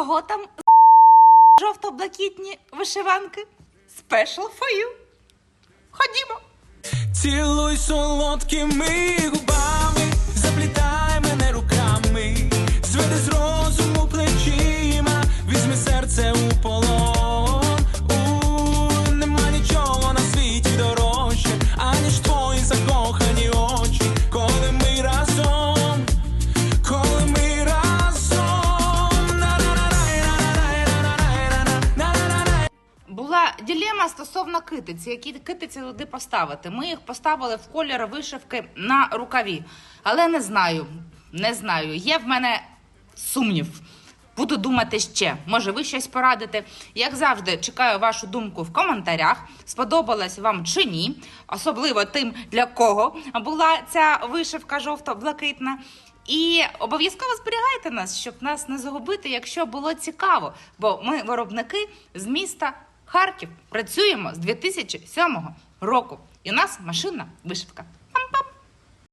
кого там жовто-блакітні вишиванки? Special for you. Ходімо. Цілуй солодкий миг Була ділема стосовно китиці, які китиці туди поставити. Ми їх поставили в колір вишивки на рукаві. Але не знаю, не знаю. Є в мене сумнів. Буду думати ще. Може, ви щось порадите. Як завжди, чекаю вашу думку в коментарях. Сподобалась вам чи ні, особливо тим, для кого була ця вишивка жовто-блакитна. І обов'язково зберігайте нас, щоб нас не загубити, якщо було цікаво. Бо ми виробники з міста Харків працюємо з 2007 року. І у нас машинна вишивка.